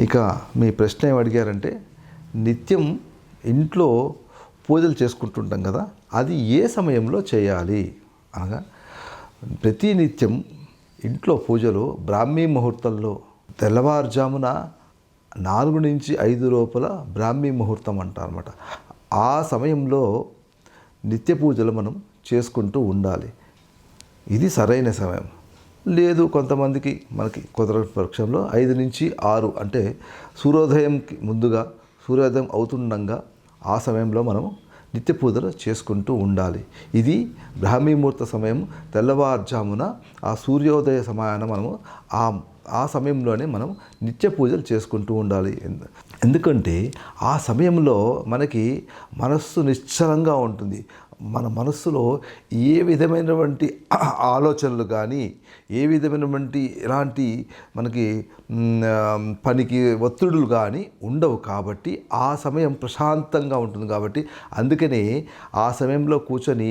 ఇక మీ ప్రశ్న ఏమడిగారంటే అడిగారంటే నిత్యం ఇంట్లో పూజలు చేసుకుంటుంటాం కదా అది ఏ సమయంలో చేయాలి? అనగా ప్రతి నిత్యం ఇంట్లో పూజలు బ్రాహ్మీ ముహూర్తంలో తెల్లవారుజామున నాలుగు నుంచి ఐదు లోపల బ్రాహ్మీ ముహూర్తం అంటారన్నమాట. ఆ సమయంలో నిత్య పూజలు మనం చేసుకుంటూ ఉండాలి. ఇది సరైన సమయం. లేదు కొంతమందికి మనకి కుదరని పక్షంలో ఐదు నుంచి ఆరు అంటే సూర్యోదయంకి ముందుగా సూర్యోదయం అవుతుండగా ఆ సమయంలో మనం నిత్య పూజలు చేసుకుంటూ ఉండాలి. ఇది బ్రాహ్మీ ముహూర్త సమయం తెల్లవారుజామున ఆ సూర్యోదయ సమయాన మనము ఆ ఆ సమయంలోనే మనం నిత్య పూజలు చేసుకుంటూ ఉండాలి. ఎందుకంటే ఆ సమయంలో మనకి మనస్సు నిశ్చలంగా ఉంటుంది. మన మనస్సులో ఏ విధమైనటువంటి ఆలోచనలు కానీ ఏ విధమైనటువంటి ఎలాంటి మనకి పనికి ఒత్తిడులు కానీ ఉండవు కాబట్టి ఆ సమయం ప్రశాంతంగా ఉంటుంది కాబట్టి అందుకనే ఆ సమయంలో కూర్చొని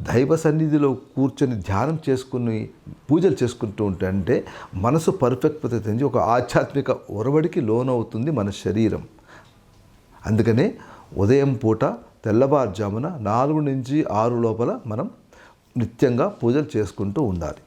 దైవ సన్నిధిలో కూర్చొని ధ్యానం చేసుకుని పూజలు చేసుకుంటూ ఉంటే అంటే మనసు పర్ఫెక్ట్ చెంది ఒక ఆధ్యాత్మిక ఒరవడికి లోనవుతుంది మన శరీరం. అందుకనే ఉదయం పూట తెల్లవారుజామున నాలుగు నుంచి ఆరు లోపల మనం నిత్యంగా పూజలు చేసుకుంటూ ఉండాలి.